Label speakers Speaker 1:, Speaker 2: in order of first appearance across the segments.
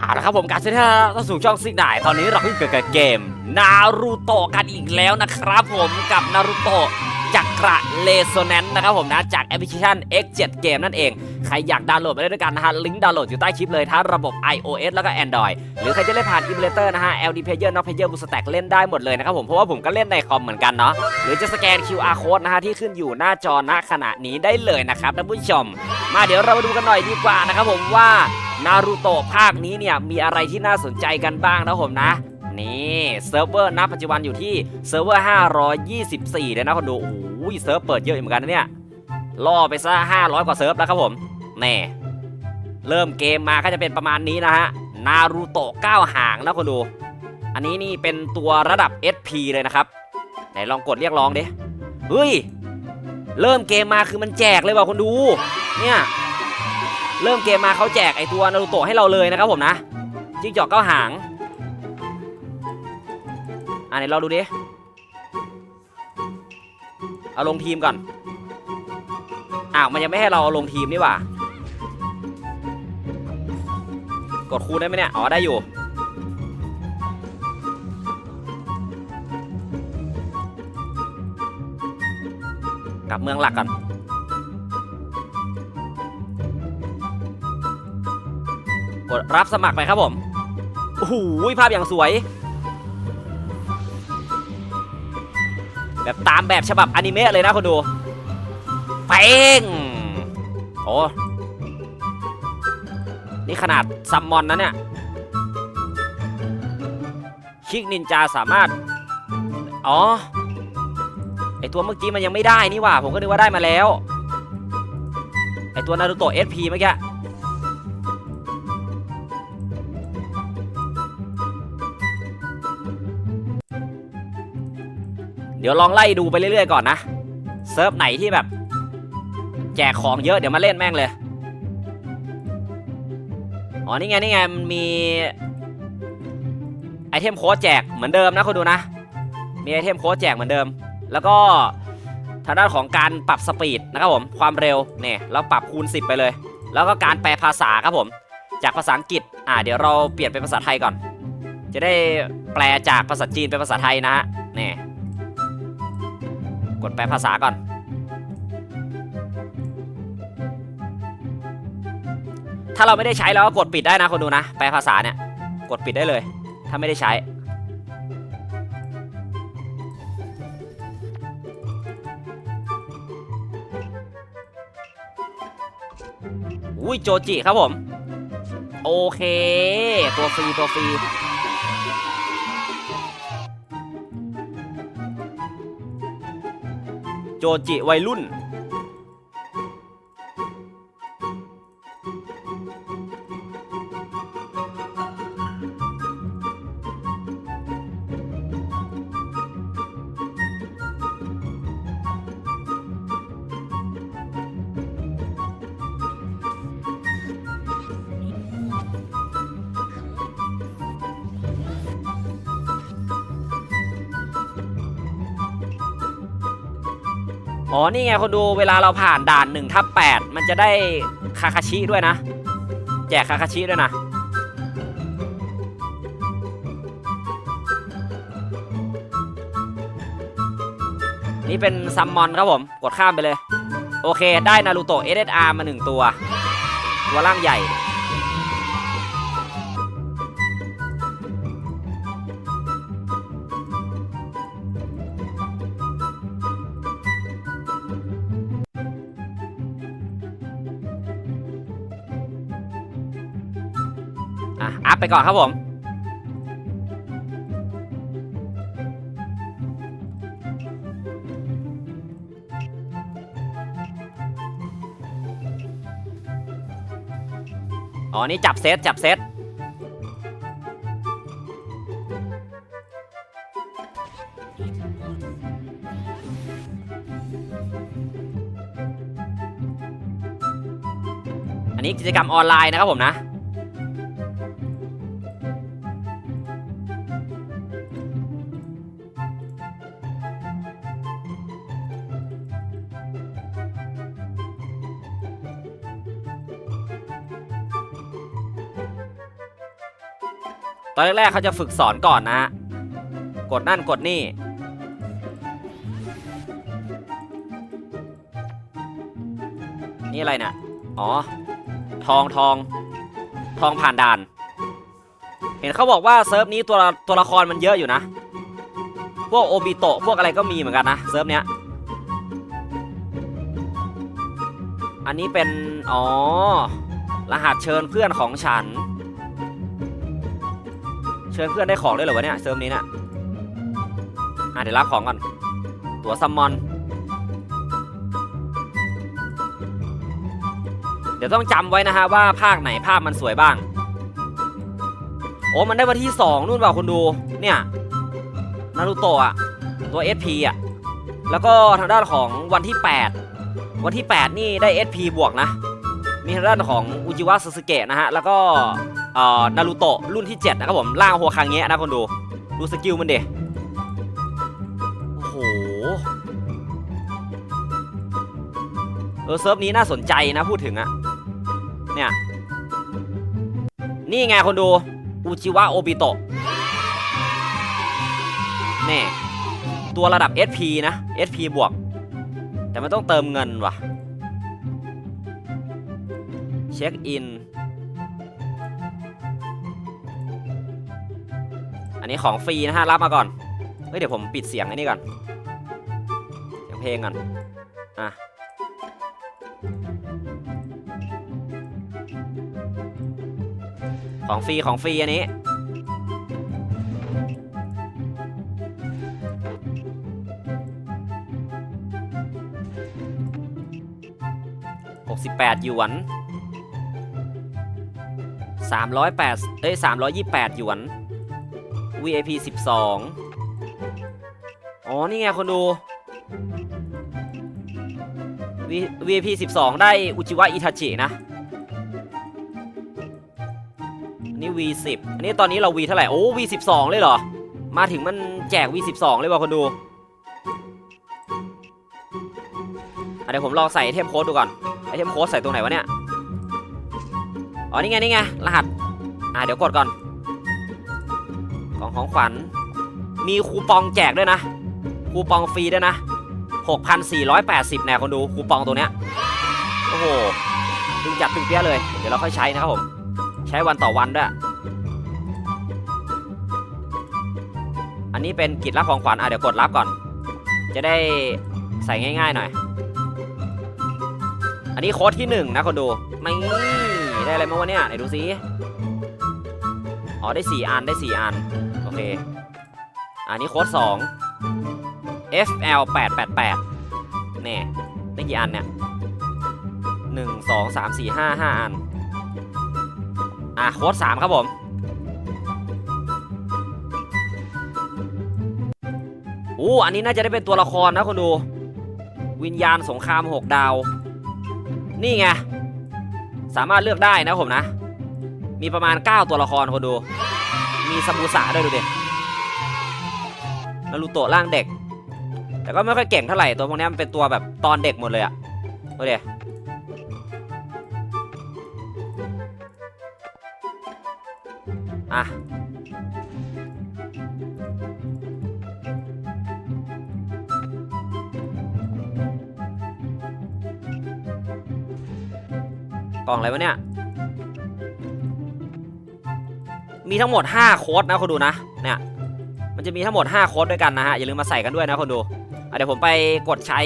Speaker 1: เอาละครับผมการเซตที่เข้าสู่ช่องซิกได้ตอนนี้เราเพิ่งเกิดเกมนารูโตะกันอีกแล้วนะครับผมกับนารูโตะ กระเลโซแนนนะครับผมนะจากแอปพลิเคชัน X7 เกมนั่นเองใครอยากดาวน์โหลดไปได้ด้วยกันนะฮะลิงก์ดาวน์โหลดอยู่ใต้คลิปเลยทั้งระบบ iOS แล้วก็ Android หรือใครจะเล่นผ่าน Emulator นะฮะ LD Player Not Player Booster เล่นได้หมดเลยนะครับผมเพราะว่าผมก็เล่นในคอมเหมือนกันเนาะหรือจะสแกน QR code นะฮะที่ขึ้นอยู่หน้าจอณขณะนี้ได้เลยนะครับท่านผู้ชม มาเดี๋ยวเรามาดูกันหน่อยดีกว่านะครับผมว่านารูโตะภาคนี้เนี่ยมีอะไรที่น่าสนใจกันบ้างนะผมนะ นี่เซิร์ฟเวอร์ณปัจจุบันอยู่ที่เซิร์ฟเวอร์524เลยนะคนดูโอ้ยเซิร์ฟเปิดเยอะอยู่เหมือนกันนะเนี่ยล่อไปซะ500 กว่าเซิร์ฟแล้วครับผมแน่เริ่มเกมมาก็จะเป็นประมาณนี้นะฮะนารูโตะ9หางนะคนดู อันนี้นี่เป็นตัวระดับ SP เลยนะครับไหนลองกดเรียกร้องดิเฮ้ยเริ่มเกมมาคือมันแจกเลยว่ะคนดู เนี่ยเริ่มเกมมาเขาแจกไอตัวนารูโตะให้เราเลยนะครับผมนะจิ้งจอกเก้าหาง อะไหนเราดูดิ เอาลงทีมก่อน อ้าว มันยังไม่ให้เราเอาลงทีมนี่หว่า กดคูณได้ไหมเนี่ย อ๋อ ได้อยู่ กลับเมืองหลักก่อนกดรับสมัครไปครับผม โอ้โหภาพอย่างสวย แบบตามแบบฉบับอนิเมะเลยนะคนดูเป้งโอ้นี่ขนาดซัมมอนนะเนี่ยชิกนินจาสามารถ อ๋อ ไอตัวเมื่อกี้มันยังไม่ได้นี่ว่า ผมก็นึกว่าได้มาแล้ว ไอตัวนารูโตะ SP เมื่อกี้ เดี๋ยวลองไล่ดูไปเรื่อยๆก่อนนะ เซิร์ฟไหนที่แบบ แจกของเยอะเดี๋ยวมาเล่นแม่งเลย อ๋อนี่ไงนี่ไงมันมีไอเทมโค้ดแจกเหมือนเดิมนะคุณดูนะ มีไอเทมโค้ดแจกเหมือนเดิม แล้วก็ทางด้านของการปรับสปีดนะครับผมความเร็วเนี่ยเราปรับคูณ 10 ไปเลย แล้วก็การแปลภาษาครับผม จากภาษาอังกฤษอ่าเดี๋ยวเราเปลี่ยนเป็นภาษาไทยก่อน จะได้แปลจากภาษาจีนเป็นภาษาไทยนะฮะเนี่ย กดแปลภาษาก่อน ถ้าเราไม่ได้ใช้เราก็กดปิดได้นะคนดูนะ แปลภาษาเนี่ย กดปิดได้เลย ถ้าไม่ได้ใช้ อุ้ยโจจิครับผม โอเค ตัวฟรีตัวฟรี โจจิวัยรุ่น อ๋อนี่ไงคนดูเวลาเราผ่านด่าน1ทับ8มันจะได้คาคาชิด้วยนะ แจกคาคาชิด้วยนะนี่เป็นซัมมอนครับผม กดข้ามไปเลย โอเค ได้นารูโตะ SSR มา 1 ตัว ตัวร่างใหญ่ อะอัพไปก่อนครับผม อ๋อ นี่จับเซตจับเซตอันนี้กิจกรรมออนไลน์นะครับผมนะ ตอนแรกๆเขาจะฝึกสอนก่อนนะฮะกดนั่นกดนี่ นี่อะไรเนี่ยอ๋อ ทองทองทองผ่านด่าน เห็นเขาบอกว่าเซิร์ฟนี้ตัวตัวละครมันเยอะอยู่นะ พวกโอบิโตะพวกอะไรก็มีเหมือนกันนะเซิร์ฟเนี้ย อันนี้เป็น อ๋อ รหัสเชิญเพื่อนของฉัน เชิญเพื่อนได้ของด้วยเหรอวะเนี่ยเซิร์ฟนี้เนี่ยอะเดี๋ยวรับของก่อน ตัวซัมมอน เดี๋ยวต้องจำไว้นะฮะว่าภาคไหนภาพมันสวยบ้าง โอ้มันได้วันที่สองนู่นเปล่าคุณดู เนี่ย นารูโตะอะตัว SP อะ แล้วก็ทางด้านของวันที่ 8 วันที่ 8 นี่ได้ SP บวกนะ มีทางด้านของอุจิวะซ s สึเกะนะฮะ แล้วก็ เอ่อนารูโตะรุ่นที่ 7 นะครับผมล่างหัวคางเงะนะคนดู ดูสกิลมันเดโอ้โห เออเซิร์ฟนี้น่าสนใจนะพูดถึงอะเนี่ย นี่ไงคนดู อุจิวะโอบิโตะแน่ตัวระดับ SP นะ SP บวก แต่มันต้องเติมเงินว่ะ เช็คอิน นนี้ของฟรีนะฮะรับมาก่อนเฮ้ยเดี๋ยวผมปิดเสียงไอ้นี่ก่อนเสียงเพลงก่อนอะของฟรีของฟรีอันนี้68หยวน308เอ้ย328หยวน VIP 12 อ๋อ นี่ไงคนดู VIP 12 ได้อุจิวะอิทาจินะนนี้ V10 อันนี้ตอนนี้เรา V เท่าไหร่ โอ้ V12 เลยเหรอ มาถึงมันแจก V12 เลยว่ะคนดูเดี๋ยวผมลองใส่ไอเทมโค้ดดูก่อน ไอเทมโค้ดใส่ตรงไหนวะเนี่ย อ๋อ นี่ไง นี่ไง รหัส อ่าเดี๋ยวกดก่อน กล่องของขวัญ มีคูปองแจกด้วยนะ คูปองฟรีด้วยนะ 6,480แน่คนดูคูปองตัวเนี้ย โอ้โหตึงจัดตึงเปี้ยเลย เดี๋ยวเราค่อยใช้นะครับผม ใช้วันต่อวันด้วย อันนี้เป็นกิจรับของขวัญอะเดี๋ยวกดรับก่อน จะได้ใส่ง่ายๆหน่อย อันนี้โค้ดที่หนึ่งนะคนดู ไม่ได้อะไรมาวะเนี่ยไหนดูซิอ๋อได้สี่อันได้สี่อัน อเคอันนี้โค้ดสอง FL 8 8 8นี่ได้กี่อันเนี่ยหนึ่งสองสามสี่ห้าห้าอัน อะโค้ดสามครับผม อู้อันนี้น่าจะได้เป็นตัวละครนะคนดู วิญญาณสงครามหกดาว นี่ไง สามารถเลือกได้นะผมนะ มีประมาณ 9 ตัวละครคนดู มีซาบูสะด้วยดูดินารูโตะร่างเด็ก แต่ก็ไม่ค่อยเก่งเท่าไหร่ตัวพวกนี้มันเป็นตัวแบบตอนเด็กหมดเลยอะดูดิอะกล่องอะไรวะเนี่ย มีทั้งหมด 5 โค้ดนะคนดูนะเนี่ยมันจะมีทั้งหมด 5 โค้ดด้วยกันนะฮะอย่าลืมมาใส่กันด้วยนะคนดูเดี๋ยวผมไปกดใช้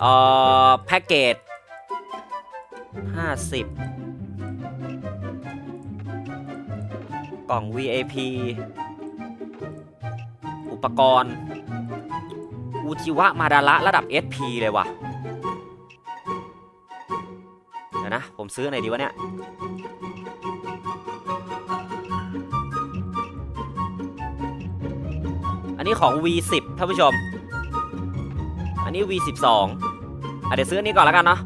Speaker 1: เอ่อแพ็กเกจ50 กล่อง VIP อุปกรณ์อูจิวะมาดาระระดับ SP เลยว่ะเดี๋ยวนะ ผมซื้อไหนดีวะเนี่ย นี้ของ V10 ท่านผู้ชม อันนี้ V12 อะเดี๋ยวซื้ออันนี้ก่อนแล้วกันเนาะ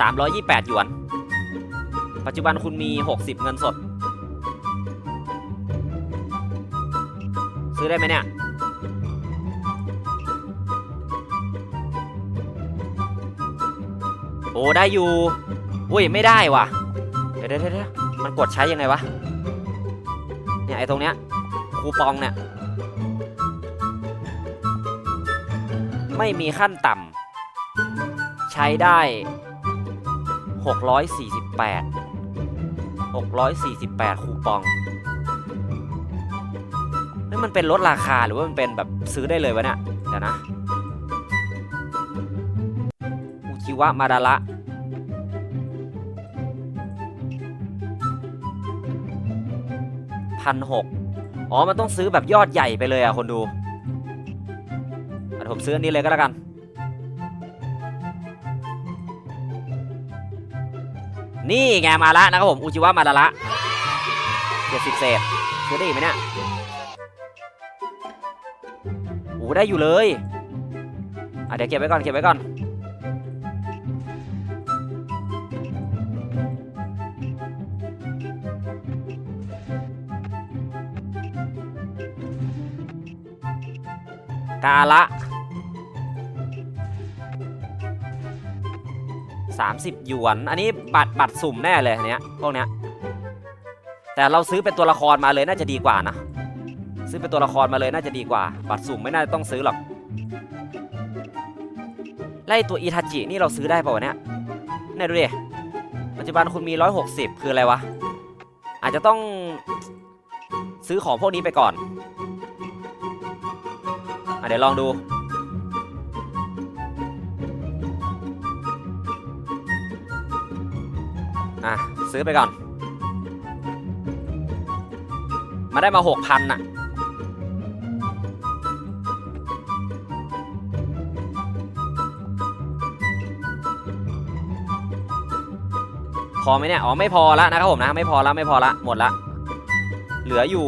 Speaker 1: 328 หยวน ปัจจุบันคุณมี 60 เงินสด ซื้อได้ไหมเนี่ย โอ้ ได้อยู่ อุ้ย ไม่ได้ว่ะ เดี๋ยวเดี๋ยวเดี๋ยวมันกดใช้ยังไงวะ เนี่ย ไอ้ตรงเนี้ยคูปองเนี่ย ไม่มีขั้นต่ำใช้ได้ 648 648 คูปองนี่มันเป็นลดราคาหรือว่ามันเป็นแบบซื้อได้เลยวะเนี่ยเดี๋ยวนะอุจิวะมาดาระพันหกอ๋อ มันต้องซื้อแบบยอดใหญ่ไปเลยอะ คนดู อะเดี๋ยวผมซื้ออันนี้เลยก็แล้วกัน นี่ไงมาละนะครับผม อุจิวะมาดาระเจ็ดสิบเศษซื้อได้อีกไหมเนี่ยโอ้ได้อยู่เลยอะเดี๋ยวเก็บไว้ก่อนเก็บไว้ก่อนกาละ 30 หยวน อันนี้บัตรบัตรสุ่มแน่เลยเนี้ยพวกเนี้ย แต่เราซื้อเป็นตัวละครมาเลยน่าจะดีกว่านะ ซื้อเป็นตัวละครมาเลยน่าจะดีกว่า บัตรสุ่มไม่น่าจะต้องซื้อหรอก ไล่ตัวอิทาจินี่เราซื้อได้ป่าวะเนี่ยเนี่ยดูดิ ปัจจุบันคุณมี 160 คืออะไรวะ อาจจะต้องซื้อของพวกนี้ไปก่อนอเดี๋ยวลองดู อะ ซื้อไปก่อน มาได้มาหกพันน่ะ พอไหมเนี่ย อ๋อ ไม่พอแล้วนะครับผมนะ ไม่พอแล้วไม่พอละ หมดละ เหลืออยู่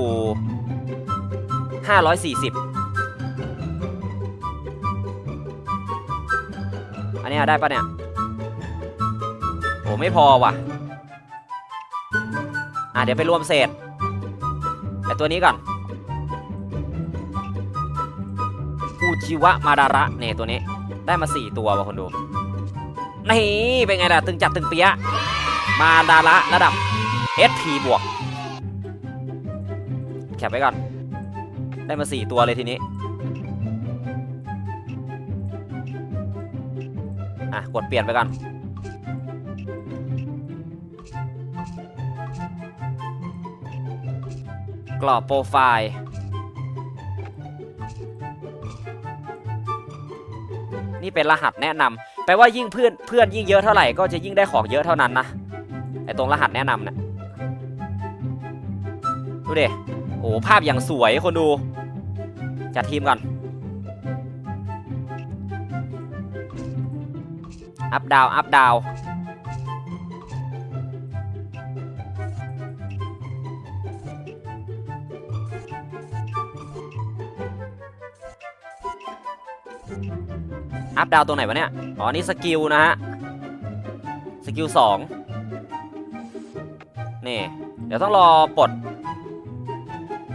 Speaker 1: 540อันนี้ได้ปะเนี่ย โอ้ไม่พอว่ะ อะเดี๋ยวไปรวมเศษไอตัวนี้ก่อนอูจิวะมาดาระเนี่ยตัวนี้ได้มา 4 ตัวว่ะคนดูนี่เป็นไงล่ะ ตึงจัดตึงเปียมาดาระระดับ SP บวกแคปไว้ก่อน ได้มา 4 ตัวเลยทีนี้อะกดเปลี่ยนไปก่อน กรอบโปรไฟล์ นี่เป็นรหัสแนะนำแปลว่ายิ่งเพื่อนเพื่อนยิ่งเยอะเท่าไหร่ก็จะยิ่งได้ของเยอะเท่านั้นนะไอตรงรหัสแนะนำเนี่ยดูดิโอ้ภาพอย่างสวยคนดู จัดทีมก่อน อัพดาวอัพดาว อัพดาวตรงไหนวะเนี่ย อ๋อ นี่สกิลนะฮะ สกิลสองนี่ เดี๋ยวต้องรอปลด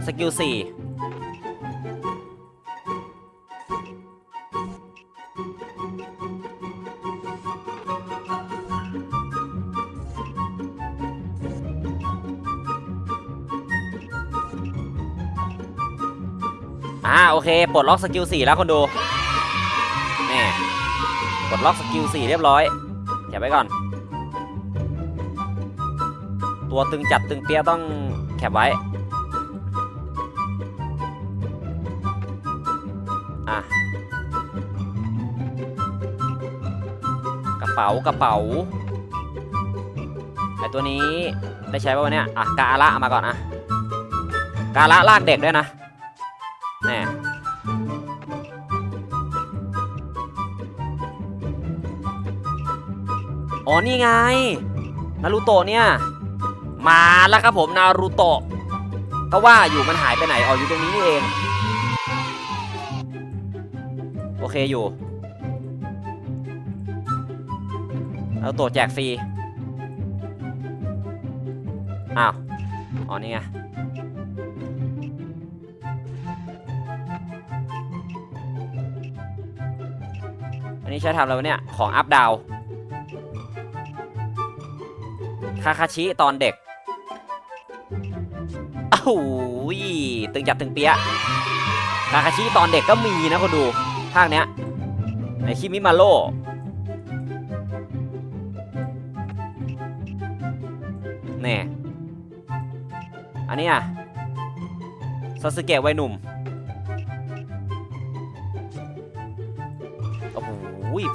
Speaker 1: สกิลสี่อ่าโอเค ปลดล็อกสกิลสี่แล้วคนดู ดล็อกสกิล4เรียบร้อยเก็บไว้ก่อน ตัวตึงจัดตึงเปี้ยต้องแคปไว้อะกระเป๋ากระเป๋าไอตัวนี้ได้ใช้ป่ะวะเนี่ยอะกาละมาก่อนอะกาละลากเด็กด้วยนะแน่ อ๋อนี่ไง นารูโตะเนี่ย มาแล้วครับผมนารูโตะก็ว่าอยู่มันหายไปไหนอ๋ออยู่ตรงนี้นี่เอง โอเคอยู่นารูโตะแจกฟรี อ้าว อ๋อนี่ไงอันนี้ใช้ทำอะไรวะเนี่ย ของอัพดาว คาคาชิตอนเด็กอ้าวอุ้ยตึงจัดตึงเปียคาคาชิตอนเด็กก็มีนะคนดูภาคเนี้ยในคิมิมาโร่แน่อันนี้อะซาสึเกะวัยหนุ่ม โอ้โห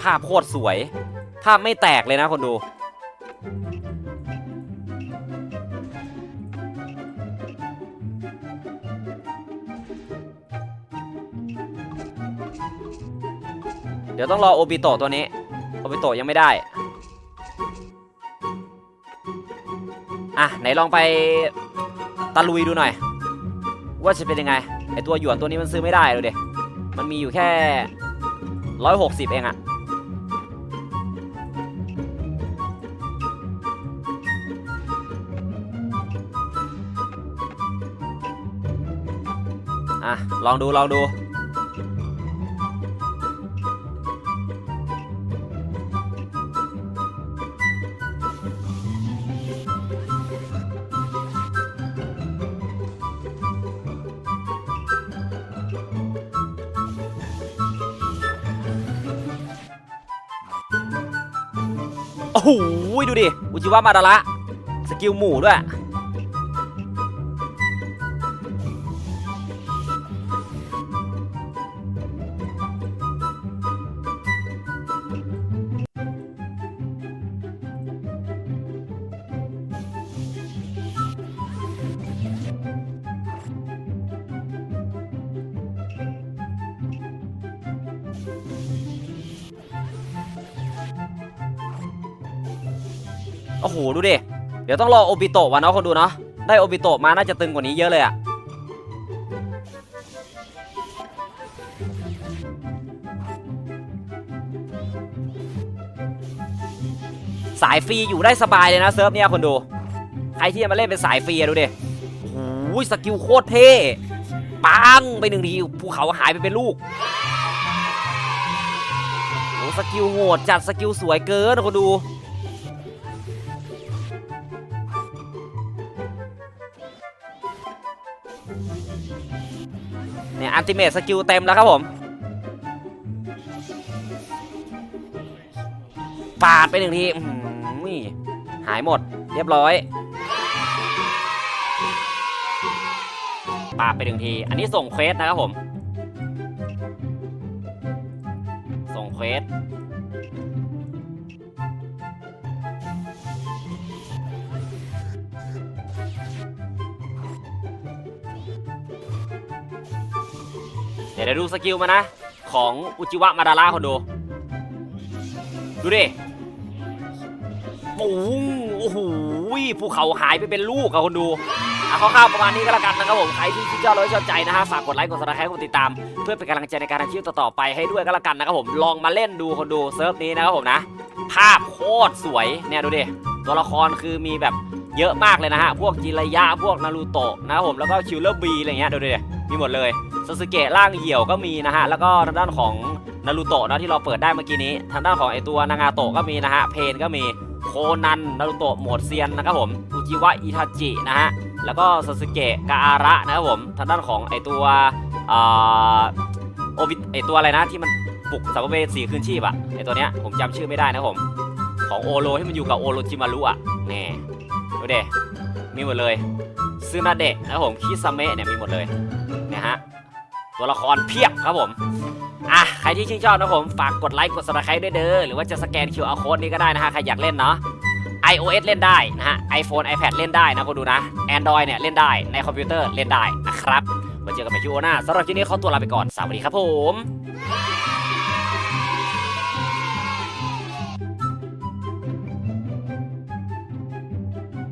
Speaker 1: ภาพโคตรสวย ภาพไม่แตกเลยนะคนดู เดี๋ยวต้องรอโอบิโตะตัวนี้ โอบิโตะยังไม่ได้ อะ ไหนลองไปตะลุยดูหน่อย ว่าจะเป็นยังไง ไอตัวหยวนตัวนี้มันซื้อไม่ได้ดูดิมันมีอยู่แค่ร้อยหกสิบเองอะอะ ลองดู ลองดู โอ้โหดูดิอุจิวะมาดาระสกิลหมู่ด้วย เดี๋ยวต้องรอโอบิโตะวะเนาะคนดูเนาะได้โอบิโตะมาน่าจะตึงกว่านี้เยอะเลยอะสายฟรีอยู่ได้สบายเลยนะเซิร์ฟเนี่ยคนดู ใครที่จะมาเล่นเป็นสายฟรีดูดิโอ้โหสกิลโคตรเท่ปังไปหนึ่งทีภูเขาหายไปเป็นลูกโอ้สกิลโหดจัดสกิลสวยเกินคนดู อันติเมทสกิลเต็มแล้วครับผมปาดไปหนึ่งทีนี่หายหมด เรียบร้อยปาดไปหนึ่งที อันนี้ส่งเควสนะครับผม ส่งเควส ดี๋ยวเดี๋ยวดูสกิลมานะ ของอุจิวะมาดาระคนดูดูดิปุ้งโอ้โหภูเขาหายไปเป็นลูกอะคนดูอะคร่าวๆประมาณนี้ก็แล้วกันนะครับผมใครที่ชื่นชอบและชอบใจนะฮะฝากกดไลค์กดซับสไครต์กดติดตาม เพื่อเป็นกำลังใจในการทำคลิปต่อๆไปให้ด้วยก็แล้วกันนะครับผมลองมาเล่นดูคนดูเซิร์ฟนี้นะครับผมนะ ภาพโคตรสวยเนี่ยดูดิตัวละครคือมีแบบเยอะมากเลยนะฮะ พวกจิรายะพวกนารูโตะนะครับผมแล้วก็คิวเลอร์บีอะไรเงี้ยดูดิมีหมดเลย ซาสึเกะร่างเหี่ยวก็มีนะฮะ แล้วก็ทางด้านของนารูโตะนะที่เราเปิดได้เมื่อกี้นี้ ทางด้านของไอตัวนางาโตะก็มีนะฮะ เพนก็มี โคนัน นารูโตะโหมดเซียนนะครับผมอุจิวะอิทาจินะฮะ แล้วก็ซาสึเกะกาอาระนะครับผม ทางด้านของไอตัวอ่อโอบิไอตัวอะไรนะที่มันปลุกสัมภเวสีคืนชีพอะไอตัวเนี้ยผมจำชื่อไม่ได้นะครับผม ของโอโรที่มันอยู่กับโอโรจิมารุอะแน่ดูเดมีหมดเลยซึนาเดะนะครับผมคิซาเมะเนี่ยมีหมดเลยเนี่ยฮะ ตัวละครเพียบครับผม อะ ใครที่ชื่นชอบนะผม ฝากกดไลค์กดซับสไคร้ด้วยเด้อ หรือว่าจะสแกน QR code นี้ก็ได้นะฮะ ใครอยากเล่นเนาะ iOS เล่นได้นะฮะ iPhone iPad เล่นได้นะคุณดูนะ Android เนี่ยเล่นได้ในคอมพิวเตอร์เล่นได้นะครับมาเจอกันใหม่คิวหน้าสำหรับที่นี้ขอตัวลาไปก่อน สวัสดีครับผม